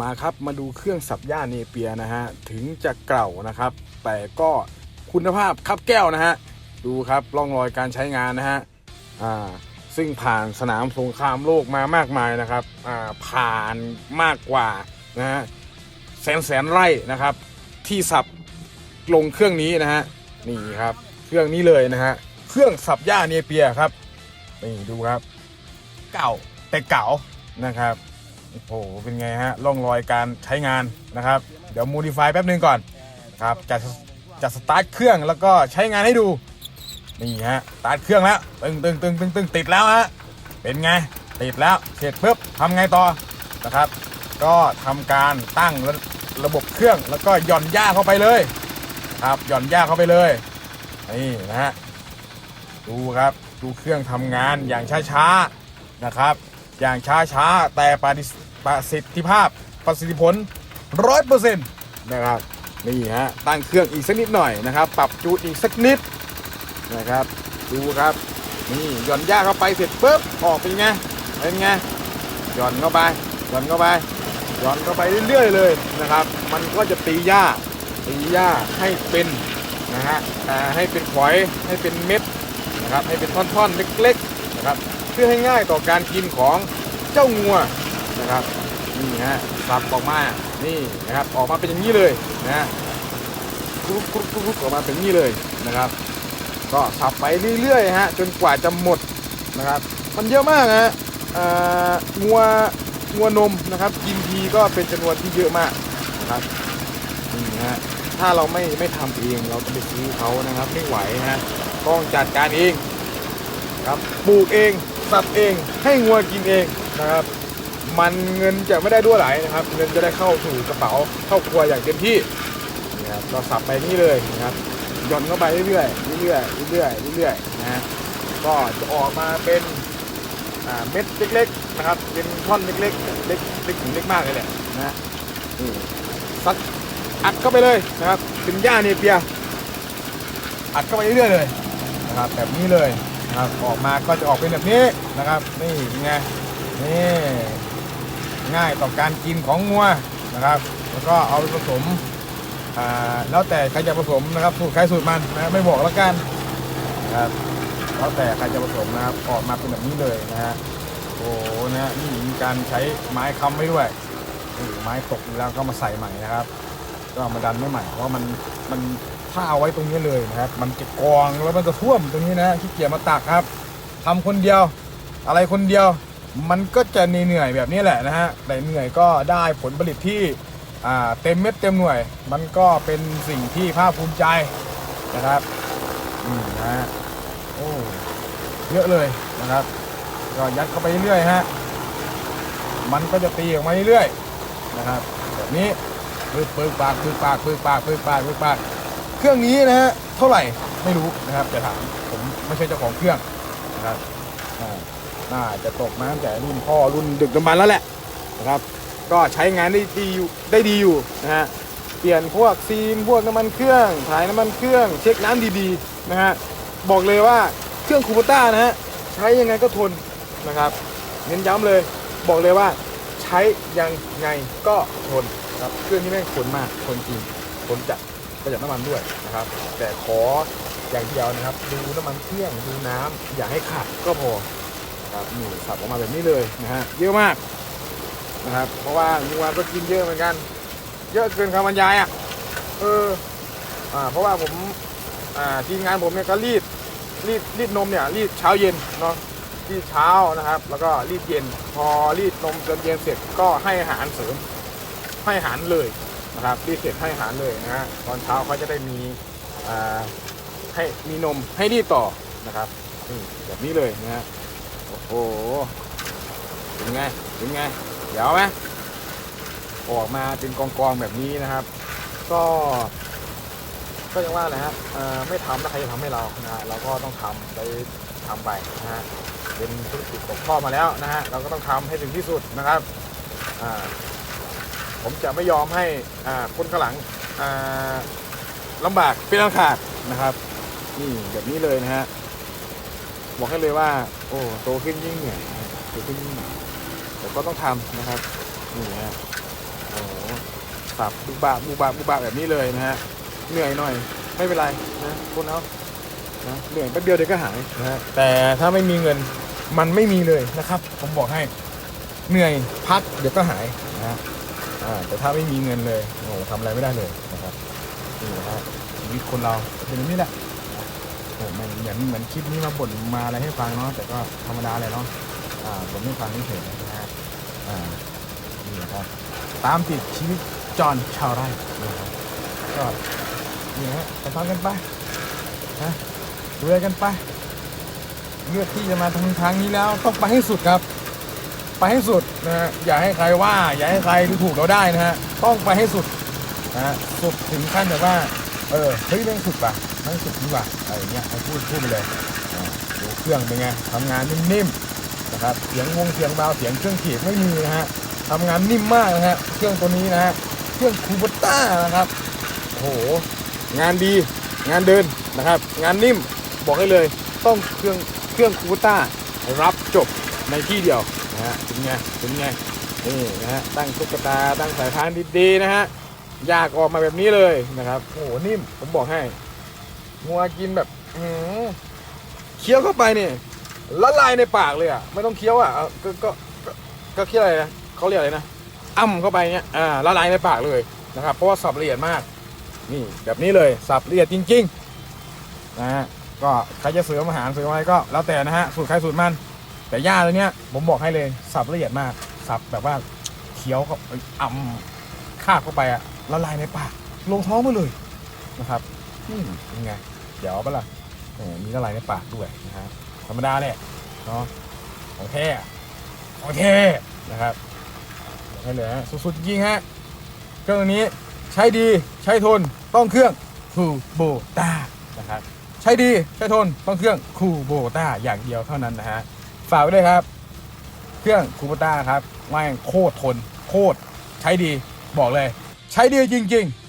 มาครับมาดูเครื่องสับหญ้าเนเปียนะฮะถึงจะเก่านะครับ แต่ก็คุณภาพครับแก้วนะฮะดูครับร่องรอยการใช้งานนะฮะอ่าซึ่งผ่านสนามสงครามโลกมามากมายนะครับอ่าผ่านมากกว่านะฮะแสนแสนไร่นะครับ ที่สับลงเครื่องนี้นะฮะนี่ครับเครื่องนี้เลยนะฮะเครื่องสับหญ้าเนเปียครับนี่ดูครับ เก่าแต่เก่านะครับ โอ้โหเป็นไงฮะร่องรอยการใช้งานนะครับ เดี๋ยวมูดิฟายแป๊บนึงก่อนครับจะจะสตาร์ทเครื่องแล้วก็ใช้งานให้ดู นี่ฮะสตาร์ทเครื่องแล้วตึงตึงตึงตึงตึงติดแล้วฮะเป็นไงติดแล้วเสร็จปุ๊บทำไงต่อนะครับ ก็ทำการตั้งระระบบเครื่องแล้วก็หย่อนหญ้าเข้าไปเลยครับหย่อนหญ้าเข้าไปเลยนี่นะฮะดูครับดูเครื่องทำงานอย่างช้าๆนะครับ อย่างช้าๆ แต่ประสิทธิภาพประสิทธิผลร้อยเปอร์เซ็นต์นะครับนี่ฮะตั้งเครื่องอีกสักนิดหน่อยนะครับ ปรับจูดอีกสักนิดนะครับ ดูครับนี่หย่อนหญ้าเข้าไปเสร็จปุ๊บออกเป็นไงเป็นไงหย่อนเข้าไปหย่อนเข้าไปหย่อนเข้าไปเรื่อยๆเลยนะครับ มันก็จะตีหญ้าตีหญ้าให้เป็นนะฮะอ่ให้เป็นฝอยให้เป็นเม็ดนะครับให้เป็นท่อนๆเล็กๆนะครับ พื่อให้ง่ายต่อการกินของเจ้างัวนะครับนี่ฮะสับออกมานี่นะครับออกมาเป็นอย่างนี้เลยนะฮะกรุ๊กรุ๊กรุ๊ปออกมาเป็นอย่างนี้เลยนะครับ ก็สับไปเรื่อยๆฮะจนกว่าจะหมดนะครับ มันเยอะมากฮะอ่างัวงัวนมนะครับ กินทีก็เป็นจำนวนที่เยอะมากนะครับนี่ฮะถ้าเราไม่ไม่ทำเองเราจะไปซื้อเขานะครับไม่ไหวฮะต้องจัดการเองครับปลูกเอง สับเองให้งัวกินเองนะครับ มันเงินจะไม่ได้ด้วยไหลนะครับ เงินจะได้เข้าสู่กระเป๋าเข้าครัวอย่างเต็มที่นี่ครับก็สับไปนี่เลยนะครับหย่อนเข้าไปเรื่อยๆเรื่อยๆเรื่อยๆเรื่อยๆนะฮะก็จะออกมาเป็นเม็ดเล็กๆนะครับ เป็นท่อนเล็กๆเล็กเล็กถึงเล็กมากเลยแหละนะซัดอัดเข้าไปเลยนะครับเป็นหญ้าเนเปียอัดเข้าไปเรื่อยๆเลยนะครับแบบนี้เลย นะครับออกมาก็จะออกเป็นแบบนี้นะครับนี่ไงนี่ง่ายต่อการกินของงัวนะครับ แล้วก็เอาไปผสมอ่าแล้วแต่ใครจะผสมนะครับสูตรใครสูตรมันนะไม่บอกแล้วกันนะครับแล้วแต่ใครจะผสมนะครับออกมาเป็นแบบนี้เลยนะฮะโอ้โหนะฮะนี่มีการใช้ไม้ค้ำไว้ด้วยไม้ตกแล้วก็มาใส่ใหม่นะครับ ก็มาดันไม่ใหม่เพราะว่ามันมัน ถ้าเอาไว้ตรงนี้เลยนะครับ มันจะกองแล้วมันจะท่วมตรงนี้นะขี้เกียจมาตักครับทำคนเดียว อะไรคนเดียว มันก็จะเหนื่อยแบบนี้แหละนะฮะแต่เหนื่อยก็ได้ผลผลิตที่เต็มเม็ดเต็มหน่วย มันก็เป็นสิ่งที่ภาคภูมิใจนะครับอืมนะฮะโอ้เยอะเลยนะครับ ก็ยัดเข้าไปเรื่อยฮะมันก็จะตีออกมาเรื่อยนะครับแบบนี้ปึกปึกปากปึกปากปึกปากปึกปากปึกปาก รื่องนี้นะฮะเท่าไหร่ไม่รู้นะครับจะถามผมไม่ใช่เจ้าของเครื่องนะครับอ่าน่าจะตกมาตั้งแต่รุ่นพ่อรุ่นดึกดำบรรพ์แล้วแหละนะครับ ก็ใช้งานได้ดีอยู่ได้ดีอยู่นะฮะเปลี่ยนพวกซีมพวกน้ำมันเครื่องถ่ายน้ำมันเครื่องเช็คน้ำดีๆนะฮะบอกเลยว่าเครื่องคูปต้านะฮะใช้ยังไงก็ทนนะครับ เน้นย้ำเลยบอกเลยว่าใช้ยังไงก็ทนครับเครื่องนี้แม่งทนมากทนจริงทนจัด ประหยัดน้ำมันด้วยนะครับ แต่ขออย่างเดียวนะครับ ดูน้ำมันเครื่องดูน้ำอย่าให้ขาดก็พอครับนี่สับออกมาแบบนี้เลยนะฮะเยอะมากนะครับ เพราะว่าลุงวานก็กินเยอะเหมือนกัน เยอะเกินคำบรรยายอะเอออ่าเพราะว่าผมอ่าทีมงานผมเนี่ยก็รีดรีดรีดนมเนี่ยรีดเช้าเย็นเนาะรีดเช้านะครับ แล้วก็รีดเย็น พอรีดนมจนเย็นเสร็จก็ให้อาหารเสริมให้อาหารเลย นะครับรีเสร็จให้อาหารเลยนะฮะตอนเช้าเขาจะได้มีให้มีนมให้รีต่อนะครับนี่แบบนี้เลยนะฮะโอ้โหเป็นไงเป็นไงเดี๋ยวไหมออกมาเป็นกองๆแบบนี้นะครับ ก็ก็ยังว่าแหละฮะไม่ทำแล้วใครจะทำให้เรานะฮะเราก็ต้องทำไปทำไปนะฮะเป็นธุรกิจตกทอมาแล้วนะฮะเราก็ต้องทำให้ถึงที่สุดนะครับอ่า ผมจะไม่ยอมให้คนข้างหลังลำบากเป็นอันขาดนะครับนี่แบบนี้เลยนะฮะบอกให้เลยว่า โอ้โตขึ้นยิ่งเหนื่อยโตขึ้นยิ่งเหนื่อยแต่ก็ต้องทำนะครับนี่ฮะสับบุบาบบุบาบบุบาบแบบนี้เลยนะฮะเหนื่อยหน่อย ไม่เป็นไรนะคนเอานะเหนื่อยแป๊บเดียวเดี๋ยวก็หายนะฮะแต่ถ้าไม่มีเงินมันไม่มีเลยนะครับ ผมบอกให้เหนื่อยพักเดี๋ยวก็หายนะฮะ อ่าแต่ถ้าไม่มีเงินเลยโอ้โหทำอะไรไม่ได้เลยนะครับนี่นะฮะชีวิตคนเราเป็นอย่างนี้แหละโอ้โหมันเหมือนเหมือนคลิปนี้มาบ่นมาอะไรให้ฟังเนาะแต่ก็ธรรมดาเลยเนาะอ่าบ่นให้ฟังเฉยๆนะฮะอ่านี่นะครับตามติดชีวิตจอนชาวไร่นะครับก็นี่ฮะไปฟังกันไปนะดูแลกันไปเลือกที่จะมาทางทางนี้แล้วต้องไปให้สุดครับ ไปให้สุดนะฮะอย่าให้ใครว่า อย่าให้ใครดูถูกเราได้นะฮะต้องไปให้สุดนะฮะสุดถึงขั้นแบบว่า เออเฮ้ยเรื่องสุดป่ะเรื่องสุดดีกว่าอะไรอเงี้ยให้พูดพูดไปเลยอ่าดูเครื่องเป็นไงทำงานนิ่มๆนะครับเสียงวงเสียงเบาเสียงเครื่องขีดไม่มีนะฮะทำงานนิ่มมากนะฮะเครื่องตัวนี้นะฮะเครื่องคูบต้านะครับโอ้โหงานดีงานเดินนะครับ งานนิ่มบอกให้เลยต้องเครื่องเครื่องคูบต้ารับจบในที่เดียว นะฮะเป็นไงเป็นไงนี่นะฮะตั้งตุ๊กตาตั้งสายพานดีๆนะฮะอยากออกมาแบบนี้เลยนะครับโอ้โหนิ่มผมบอกให้งัวกินแบบอืเคี้ยวเข้าไปเนี่ยละลายในปากเลยอะไม่ต้องเคี้ยวอะก็ก็ก็เคี้ยวอะไรนะเขาเรียกอะไรนะอ้ำเข้าไปเนี่ยอ่าละลายในปากเลยนะครับ เพราะว่าสับละเอียดมาก นี่แบบนี้เลยสับละเอียดจริง ๆ นะฮะก็ใครจะเสริมอาหารเสริมอะไรก็แล้วแต่นะฮะสูตรใครสูตรมัน แต่ย่าตัวเนี้ยผมบอกให้เลยสับละเอียดมาก สับแบบว่าเคี้ยวก็อ่ำคาบเข้าไปอะละลายในปากลงท้องไปเลยนะครับอืมยังไงเดี๋ยวปะล่ะมีละลายในปากด้วยนะฮะธรรมดาแหละเนาะของแท้ของแท้นะครับให้เลยฮะสุดๆจริงฮะเครื่องนี้ใช้ดีใช้ทนต้องเครื่องคูโบต้านะครับใช้ดีใช้ทนต้องเครื่องคูโบต้าอย่างเดียวเท่านั้นนะฮะ ฝากไว้ด้วยครับ เครื่องคูปต้าครับแม่งโคตรทน โคตรใช้ดีบอกเลย ใช้ดีจริง ๆ